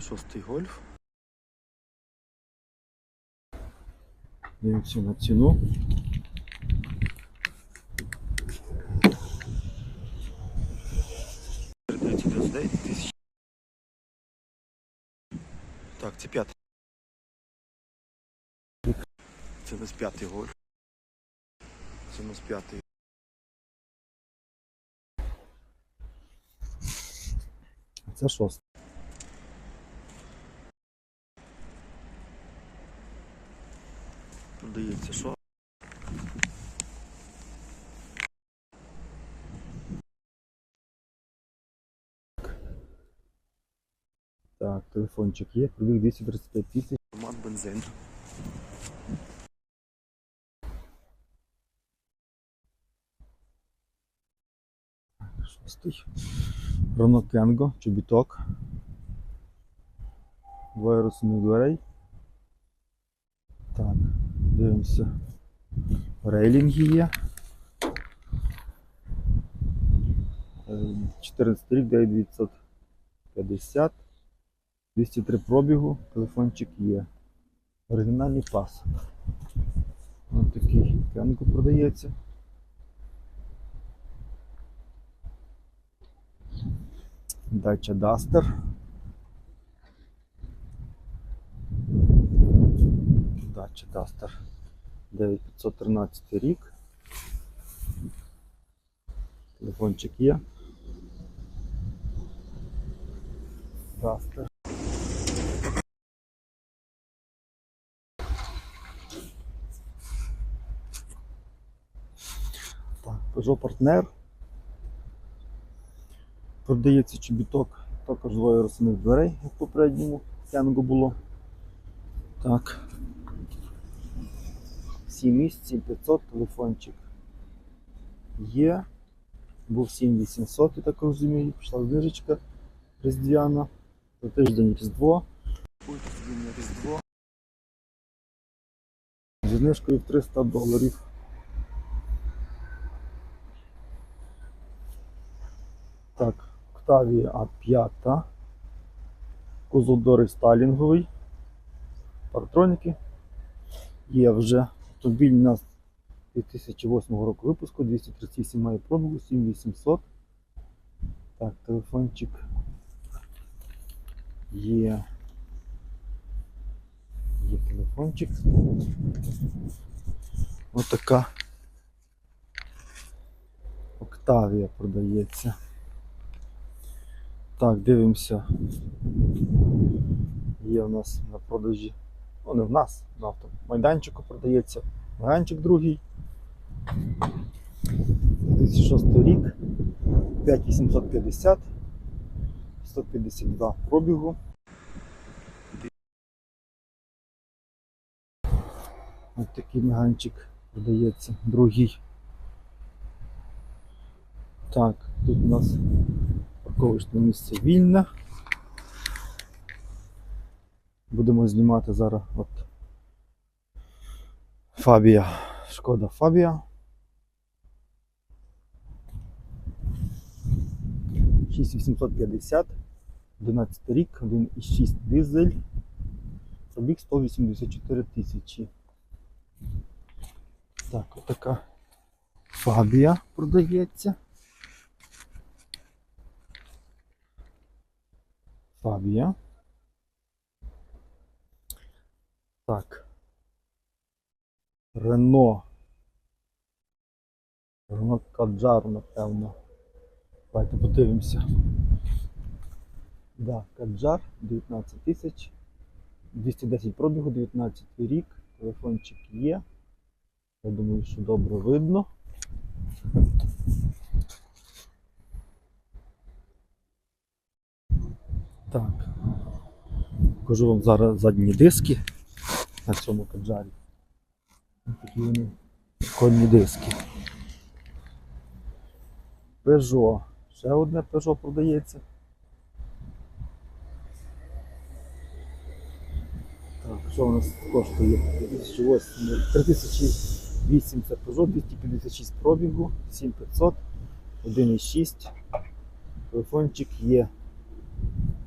Шостий гольф. Дивимося на ціну. Передається 29 тисяч. Так, це п'ятий. Це у нас п'ятий гольф. Це у нас п'ятий. Це шостий. Продається що? Так, телефончик є, пробіг 235 тисяч. Роман бензин. Шостий. Рено Кенго, чобіток. Двоє розсувних дверей. Так, дивимося. Рейлінги є. Е, 14 рік, 9950. 203 пробігу, телефончик є. Оригінальний пас. Ось такий кенко продається. Дача Дастер. Дача Дастер. 9513 рік. Телефончик є. Дастер. Так, Peugeot. Продається чобіток, також двоє розсувних дверей, як попередньому Кенго було. Так. 7 місць, 7500, телефончик є. Був 7800, я так розумію, пішла знижечка різдвяна. За тиждень Різдво. Різдво. Знижкою в 300 доларів. Так, Octavia A5. Козлодори сталінговий. Паратроніки. Є вже автомобіль у нас 2008 року випуску, 238 має пробігу, 7800. Так, телефончик є. Є телефончик. Ось така Октавія продається. Так, дивимося. Є у нас на продажі. Ну, не в нас, на автомайданчику продається. Майданчик другий. 2006 рік. 5850. 152 пробігу. Ось такий меганчик продається, другий. Так, тут у нас парковочне місце вільне. Будемо знімати зараз от Фабія. Шкода Фабія. 6850, 11 рік, 1,6 дизель. Пробіг 184 тисячі. Так, отака Фабія продається. Фабія. Так. Рено. Рено Каджар, напевно. Давайте подивимося. Да, Каджар 19 тисяч. 210 пробігу, 19 рік. Телефончик є. Я думаю, що добре видно. Так. Покажу вам зараз задні диски на цьому каджарі. Такі вони прикольні диски. Peugeot. Ще одне Peugeot продається. Так, що у нас коштує? 2008, 3008 це Peugeot, 256 пробігу, 7500, 1,6. Телефончик є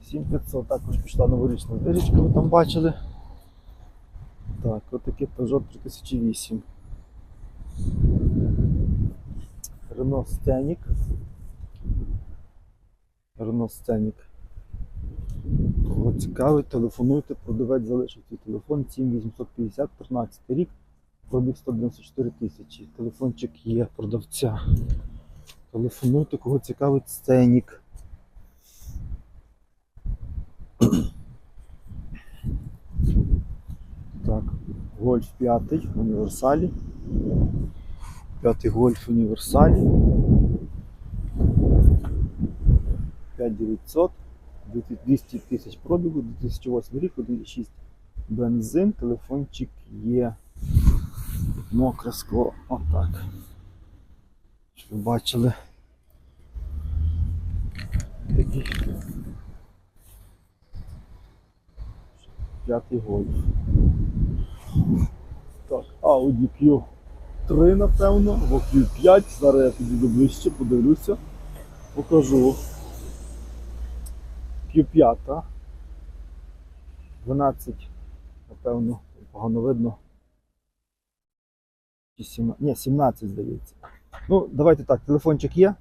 7500 також пішла новорічна знижечка, ви там бачили. Так, отаке Peugeot 3008. Renault Scenic. Renault Scenic. Кого цікавить, телефонуйте, продавець залишив свій телефон 7850 13 рік, пробіг 194 тисячі. Телефончик є продавця. Телефонуйте, кого цікавить сценік. Так, гольф 5 в універсалі. П'ятий гольф універсалі. 5900, 200 тисяч пробігу, 2008 рік, 1,6 бензин, телефончик є. Мокре скло. Отак. Щоб ви бачили. П'ятий гольф. Так, Audi Q3, напевно, або Q5. Зараз я підійду ближче, подивлюся. Покажу. Q5. 12, напевно, погано видно. 17, ні, 17, здається. Ну, давайте так, телефончик є.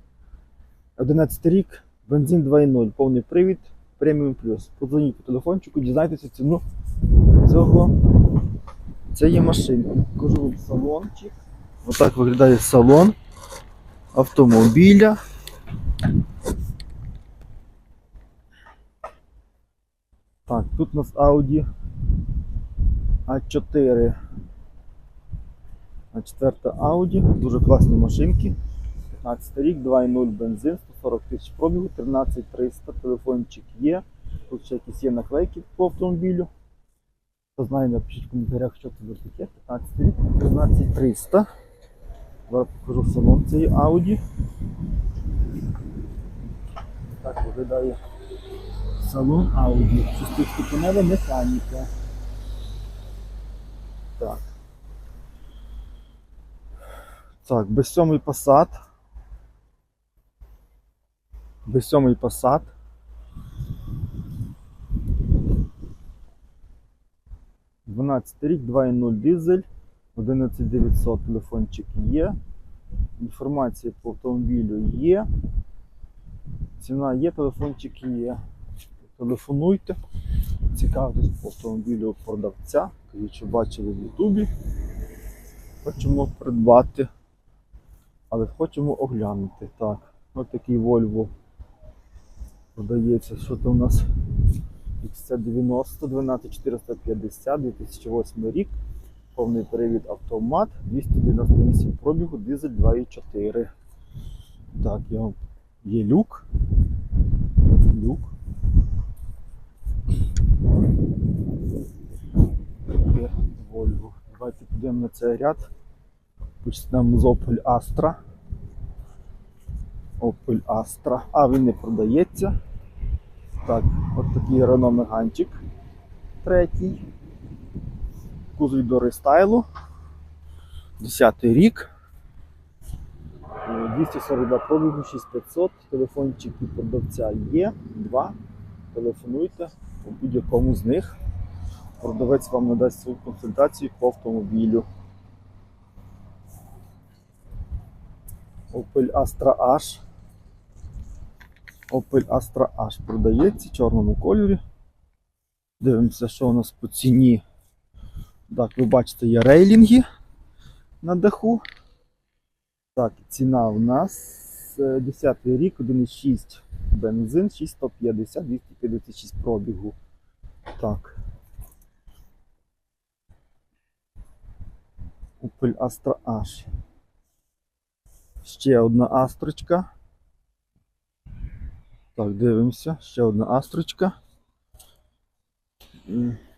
11 рік, бензин 2.0, повний привід, преміум плюс. Подзвоніть по телефончику, дізнайтеся ціну цього цієї машинки. Покажу вам салончик. Отак виглядає салон автомобіля. Так, тут у нас Audi A4. А4 Audi, дуже класні машинки. 15 рік, 2.0 бензин, 140 тисяч пробігу, 13300, телефончик є. Тут ще якісь є наклейки по автомобілю. Хто знає, напишіть в коментарях, що це за таке. 13300. Зараз покажу салон цієї Audi. Так виглядає салон Audi. Шестиступенева ступенева механіка. Так. Так, без сьомий посад. Без сьомий посад. 12 рік, 2.0 дизель, 11900 телефончик є. Інформація по автомобілю є. Ціна є, телефончик є. Телефонуйте, цікавтесь по автомобілю продавця, кажіть, що бачили в Ютубі. Хочемо придбати, але хочемо оглянути. Так, ось такий Volvo продається, що то у нас. XC90 12450, 2008 рік. Повний перевід автомат, 298 пробігу, дизель 2.4. Так, я є люк. Люк. Таке Volvo. Давайте підемо на цей ряд. Почнемо з Opel Astra. Opel Astra. А, він не продається. Так, от такий Renault Меганчик. Третій. Кузов до рестайлу. 10 рік. Е, 242 пробігу, 6500. телефончик Телефончики продавця є. Два. Телефонуйте по будь-якому з них. Продавець вам надасть свою консультацію по автомобілю. Opel Astra H. Opel Astra H продається в чорному кольорі. Дивимося, що у нас по ціні. Так, ви бачите, є рейлінги на даху. Так, ціна у нас е, 10 рік, 1,6 бензин, 6150, 256 пробігу. Так. Opel Astra H. Ще одна астрочка. Так, дивимося. Ще одна астрочка.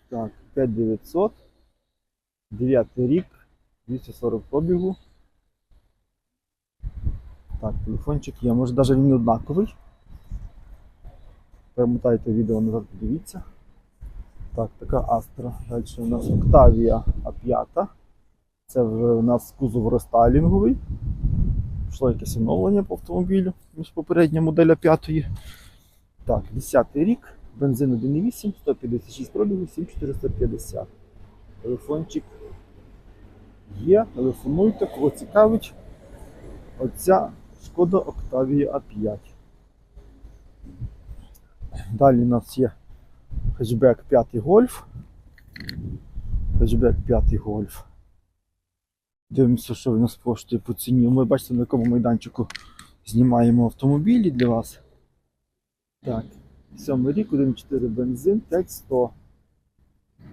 Так, 5900. 9 рік. 240 пробігу. Так, телефончик є. Може навіть він однаковий. Перемотайте відео назад, подивіться. Так, така Астра. Далі у нас Octavia A5. Це вже у нас кузов рестайлінговий. Пішло якесь оновлення по автомобілю, ніж попередня модель 5. Так, 10 рік, Бензин 1,8, 156 пробігів, 7450. Телефончик є, телефонуйте, кого цікавить. Оця шкода Octavia A5. Далі у нас є хетчбек 5 гольф. Хетчбек 5 гольф. Дивимося, що він нас коштує по ціні. Ми бачите, на якому майданчику знімаємо автомобілі для вас. Так, сьомий рік, 1.4 бензин, 5100.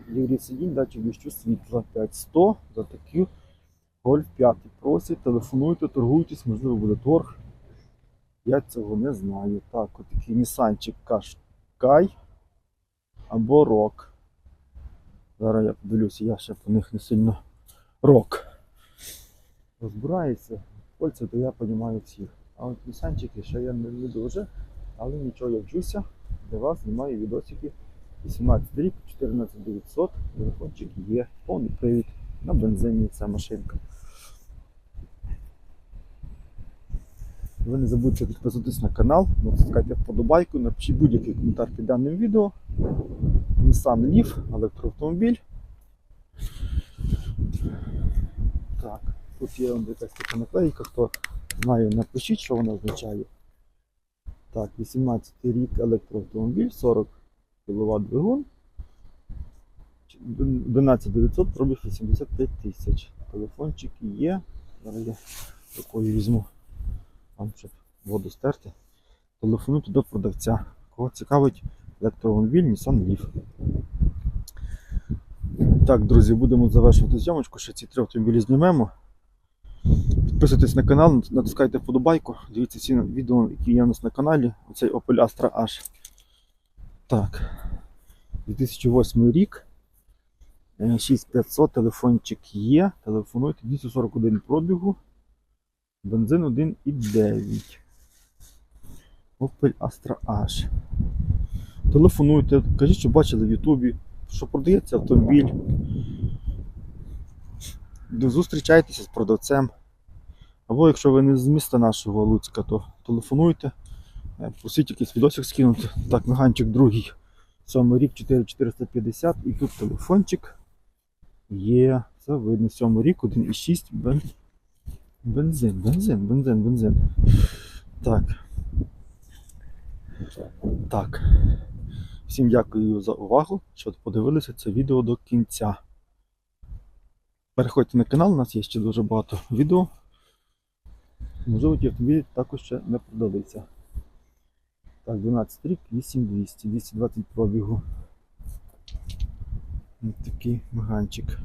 Єврі сидінь, датчик дощу світла 5100 за такі Гольф 5 просять, телефонуйте, торгуйтесь, можливо буде торг. Я цього не знаю. Так, от такий Нісанчик Кашкай або Рок. Зараз я подивлюся, я ще по них не сильно рок. Розбирається. Польці, то я розумію всіх. А от Нісанчики ще я не, не дуже. Але нічого, я вчуся. Для вас знімаю відосики. 18 рік, 14900, телефончик є, повний привід на бензині ця машинка. Ви не забудьте підписатись на канал, натискайте вподобайку, напишіть будь-який коментар під даним відео. Nissan Leaf, електроавтомобіль. Так, тут є якась така наклейка, хто знає, напишіть, що вона означає. Так, 18 рік електроавтомобіль, 40 кВт двигун. 11900 пробіг 85 тисяч. Телефончик є. Зараз я такою візьму вам, щоб воду стерти. Телефонуйте до продавця. Кого цікавить електроавтомобіль Nissan Leaf. Так, друзі, будемо завершувати зйомочку. Ще ці три автомобілі знімемо. Підписуйтесь на канал, натискайте вподобайку. Дивіться ці відео, які є у нас на каналі. Оцей Opel Astra H. Так. 2008 рік. Е, 6500, телефончик є. Телефонуйте 241 пробігу. Бензин 1,9. Opel Astra H. Телефонуйте, кажіть, що бачили в Ютубі, що продається автомобіль. Зустрічайтеся з продавцем. Або якщо ви не з міста нашого Луцька, то телефонуйте. Е, Просіть якийсь відосик скинути. Так, меганчик другий. Сьомий рік 4450 і тут телефончик є. Це видно. Сьомий рік 1,6 бен... бензин, бензин, бензин, бензин. Так. Так. Всім дякую за увагу, що подивилися це відео до кінця. Переходьте на канал, у нас є ще дуже багато відео. Можливо, ті автомобілі також ще не продалися. Так, 12 рік, 8200, 220 пробігу. Ось такий маганчик.